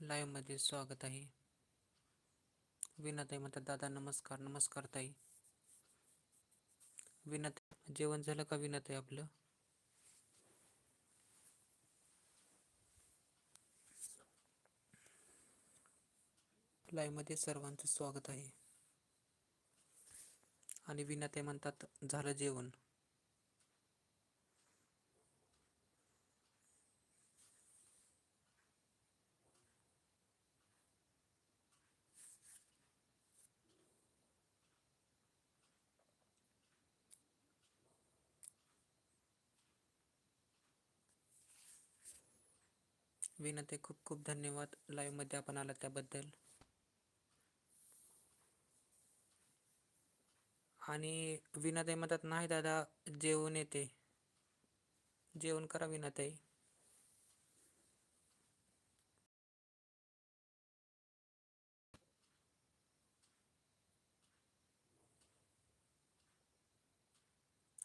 लाईव्हमध्ये स्वागत आहे. विनाताई म्हणतात दादा नमस्कार नमस्कार ताई. विनाताई जेवण झालं का विनाताई आपलं? लाईव्हमध्ये सर्वांचं स्वागत आहे. आणि विनाताई म्हणतात झालं जेवण. विनते खूप खूप धन्यवाद लाईव्हमध्ये आपण आला त्याबद्दल. आणि विनाताई म्हणतात नाही दादा जेवण येते. जेवण करा विनाताई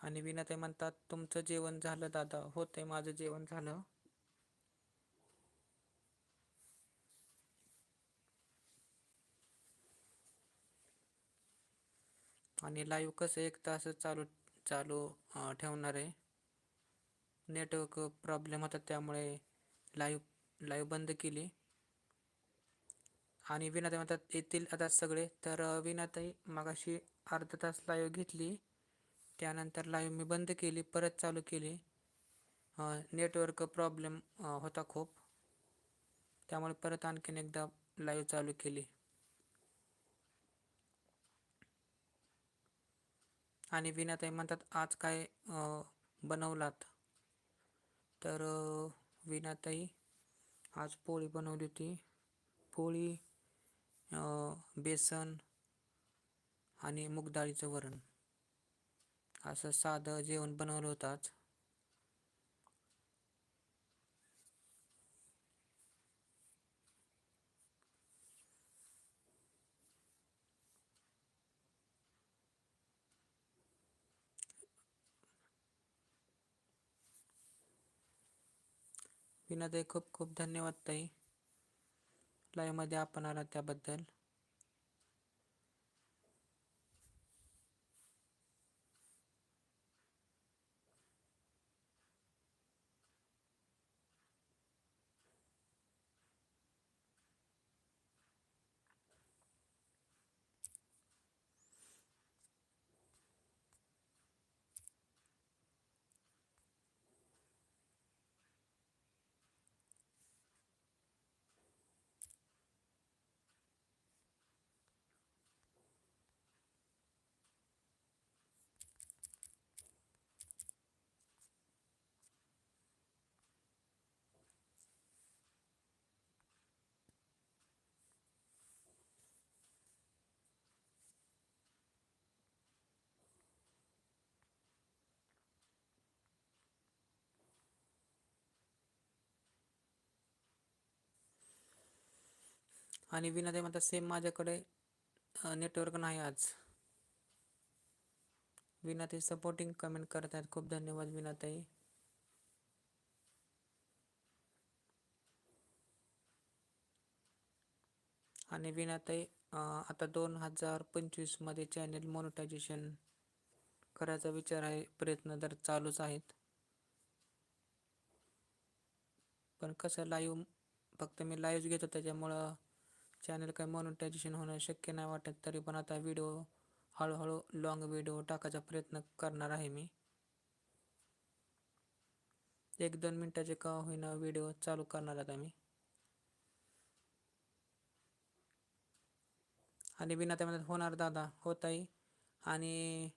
आणि विनाताई म्हणतात तुमचं जेवण झालं दादा. होतंय माझं जेवण झालं. आणि लाईव्ह कसं एक तास चालू चालू ठेवणार आहे. नेटवर्क प्रॉब्लेम होता त्यामुळे लाईव्ह लाईव्ह बंद केली. आणि विनाताई म्हणतात येतील आता सगळे. तर विनाताई मगाशी अर्धा तास लाईव्ह घेतली. त्यानंतर लाईव्ह मी बंद केली परत चालू केली. नेटवर्क प्रॉब्लेम होता खूप. त्यामुळे परत आणखीन एकदा लाईव्ह चालू केली. आणि विनाताई म्हणतात आज काय बनवलात? तर विनाताई आज पोळी बनवली होती. पोळी बेसन आणि मूगडाळीचं वरण. असं साधं जेवण बनवलं होतं आज. विनाताई खूप खूप धन्यवाद ताई. लाईव्हमध्ये आपण आला त्याबद्दल. आणि विनाताई म्हणतात सेम माझ्याकडे नेटवर्क नाही आज. विनाताई सपोर्टिंग कमेंट करत आहेत खूप धन्यवाद विनाताई आणि विनाताई आता दोन हजार पंचवीसमध्ये चॅनेल मॉनिटायझेशन करायचा विचार आहे प्रयत्न तर चालूच आहेत. पण कसं लाईव्ह फक्त मी लाईव्ह घेतो त्याच्यामुळं चॅनल काही मॉनिटायझेशन होणं शक्य नाही वाटत तरी पण आता व्हिडिओ हळूहळू लॉंग व्हिडिओ टाकायचा प्रयत्न करणार आहे मी. एक दोन मिनटाचे का होईना व्हिडिओ चालू करणार आता मी. आणि बिना त्यामध्ये होणार दादा होत आहे आणि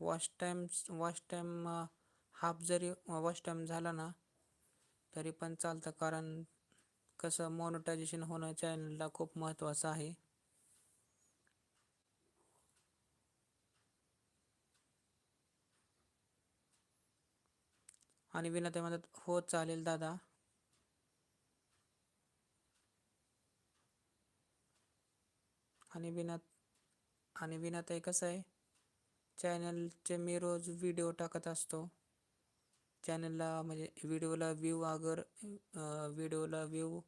watch time watch time half जरी वॉच टाईम झाला ना तरी पण चालतं. कारण कसं मॉनिटायझेशन होणं चॅनलला खूप महत्त्वाचं आहे. आणि विना म्हणतात हो चालेल दादा. आणि विना आणि विनाताई कसं आहे चॅनलचे मी रोज व्हिडिओ टाकत असतो. चॅनलला म्हणजे व्हिडिओला व्ह्यू अगर व्हिडिओला व्ह्यू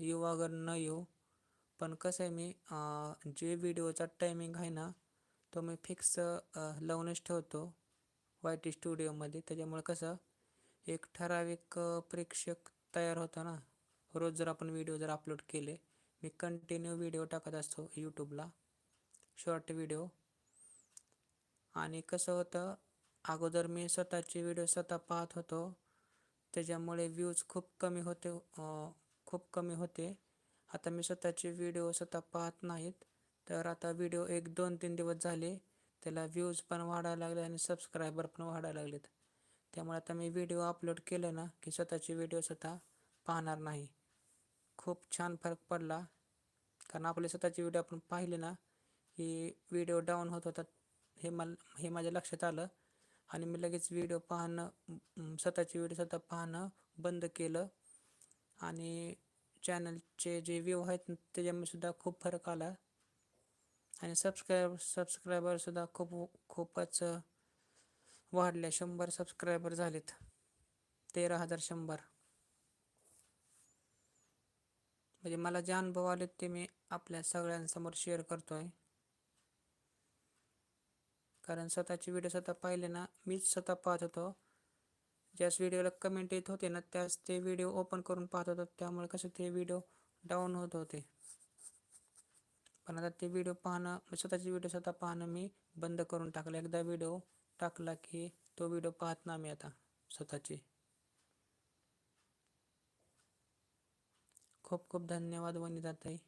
येऊ न येऊ. पण कसं आहे मी जे व्हिडिओचा टायमिंग आहे ना तो मी फिक्स लावूनच ठेवतो वाय टी स्टुडिओमध्ये. त्याच्यामुळे कसं एक ठराविक प्रेक्षक तयार होतो ना रोज जर आपण व्हिडिओ जर अपलोड केले मी कंटिन्यू व्हिडिओ टाकत असतो यूट्यूबला शॉर्ट व्हिडिओ. आणि कसं होतं अगोदर मी स्वतःचे व्हिडिओ स्वतः पाहत होतो. त्याच्यामुळे व्ह्यूज खूप कमी होते खूप कमी होते. आता मी स्वतःचे व्हिडिओ स्वतः पाहत नाहीत. तर आता व्हिडिओ एक दोन तीन दिवस झाले. त्याला व्ह्यूज पण वाढायला लागले आणि सबस्क्रायबर पण वाढायला लागलेत. त्यामुळे आता मी व्हिडिओ अपलोड केलं ना की स्वतःचे व्हिडिओ स्वतः पाहणार नाही. खूप छान फरक पडला. कारण आपले स्वतःचे व्हिडिओ आपण पाहिले ना की व्हिडिओ डाऊन होत होतात हे मला हे माझ्या लक्षात आलं. आणि मी लगेच व्हिडिओ पाहणं स्वतःचे व्हिडिओ स्वतः पाहणं बंद केलं. आणि चॅनलचे जे व्ह्यू आहेत त्याच्यामध्ये सुद्धा खूप फरक आला. आणि सबस्क्रायब सबस्क्रायबरसुद्धा खूप खूपच वाढले शंभर सबस्क्रायबर झालेत. तेरा हजार शंभर. म्हणजे मला जे अनुभव आले ते मी आपल्या सगळ्यांसमोर शेअर करतो आहे कारण स्वतःचे व्हिडिओ स्वतः पाहिले ना मीच स्वतः पाहत होतो. ज्याच व्हिडिओला कमेंट येत होते ना त्याच ते व्हिडिओ ओपन करून पाहत होतो. त्यामुळे कसं ते व्हिडिओ डाऊन होत होते. पण आता ते व्हिडिओ पाहणं स्वतःचे व्हिडिओ स्वतः पाहणं मी बंद करून टाकलं. एकदा व्हिडिओ टाकला की तो व्हिडिओ पाहत ना मी आता स्वतःचे. खूप खूप धन्यवाद वनिताताई.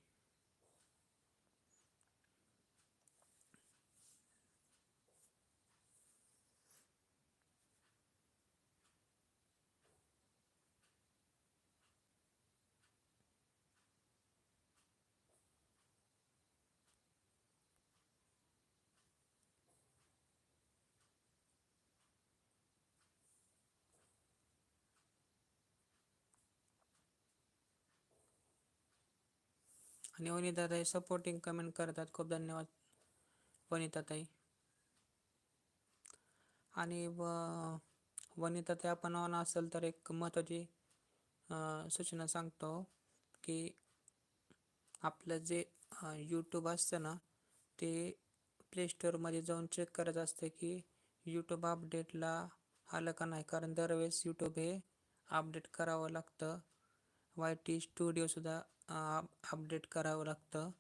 आणि वनिताताई सपोर्टिंग कमेंट करतात. खूप धन्यवाद वनिताताई. आणि व वनिताताई आपण ऑन असेल तर एक महत्त्वाची सूचना सांगतो की आपलं जे यूट्यूब असतं ना ते प्ले स्टोअरमध्ये जाऊन चेक करायचं असतं की यूट्यूब अपडेटला आलं का नाही. कारण दरवेळेस यूट्यूब हे अपडेट करावं लागतं. वाय टी स्टुडिओसुद्धा अपडेट करावं लागतं.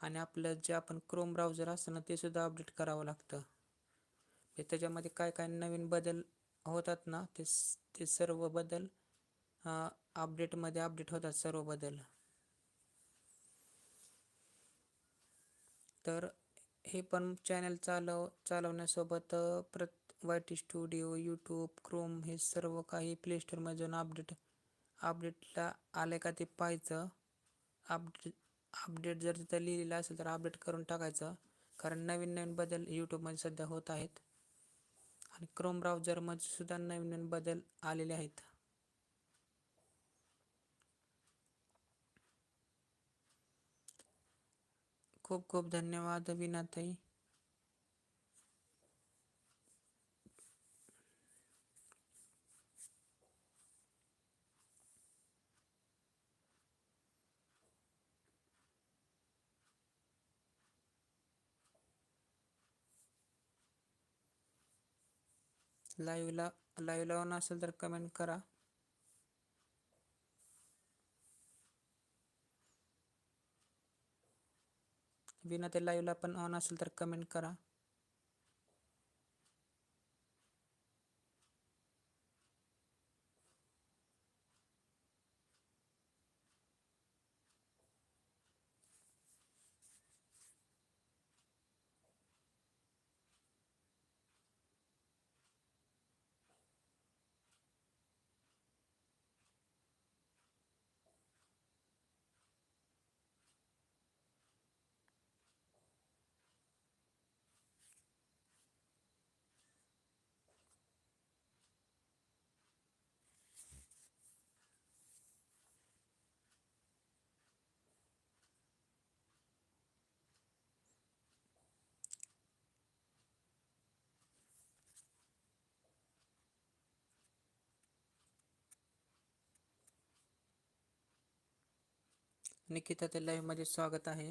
आणि आपलं जे आपण क्रोम ब्राउझर असतं ना ते सुद्धा अपडेट करावं लागतं. म्हणजे त्याच्यामध्ये काय काय नवीन बदल होतात ना ते ते सर्व बदल अपडेटमध्ये अपडेट होतात सर्व बदल. तर हे पण चॅनल चालव चालवण्यासोबत प्रत Y T studio YouTube Chrome हे सर्व काही प्ले स्टोअरमध्ये जाऊन अपडेट अपडेटला आले का ते पाहायचं. अपडेट अपडेट जर तिथं लिहिलेलं असेल तर अपडेट करून टाकायचं. कारण नवीन नवीन बदल यूट्यूबमध्ये सध्या होत आहेत. आणि क्रोम ब्राउझरमध्ये सुद्धा नवीन नवीन बदल आलेले आहेत. खूप खूप धन्यवाद विनाताई लाईव्हला लाईव्हला ऑन असेल तर कमेंट करा. विना ते लाईव्हला पण ऑन असेल तर कमेंट करा. निकिता ते लाईव्हमध्ये स्वागत आहे.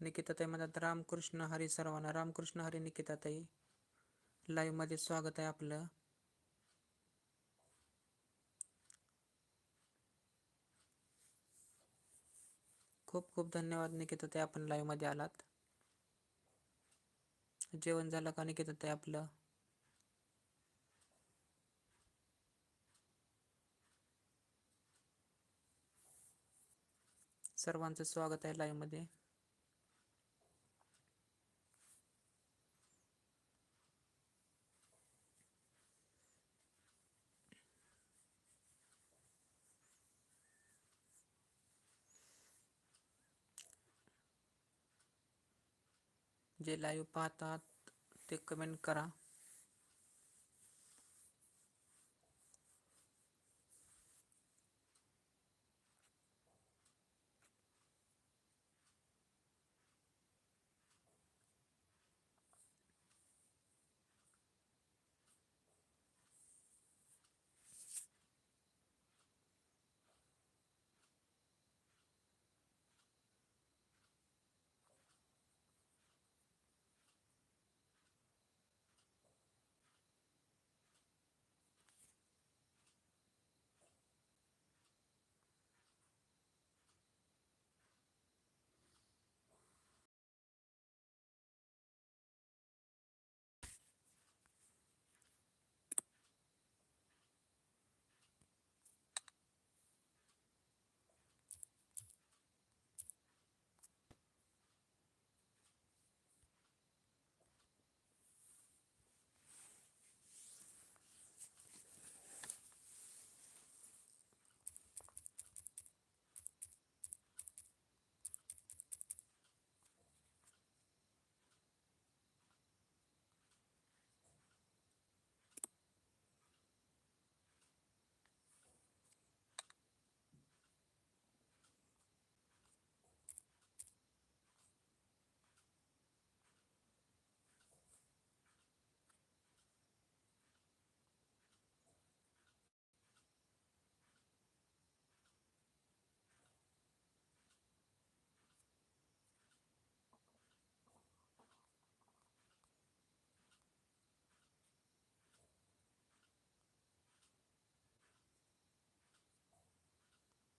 निकिता ताई म्हणतात रामकृष्ण हरी सर्वांना. रामकृष्ण हरी निकिता ताई. लाईव्हमध्ये स्वागत आहे आपलं. खूप खूप धन्यवाद निकिता ताई आपण लाईव्हमध्ये आलात. जेवण झालं का निकिता ताई आपलं? सर्वांचं स्वागत आहे लाईव्हमध्ये जे लाईव्ह पाहतात ते कमेंट करा.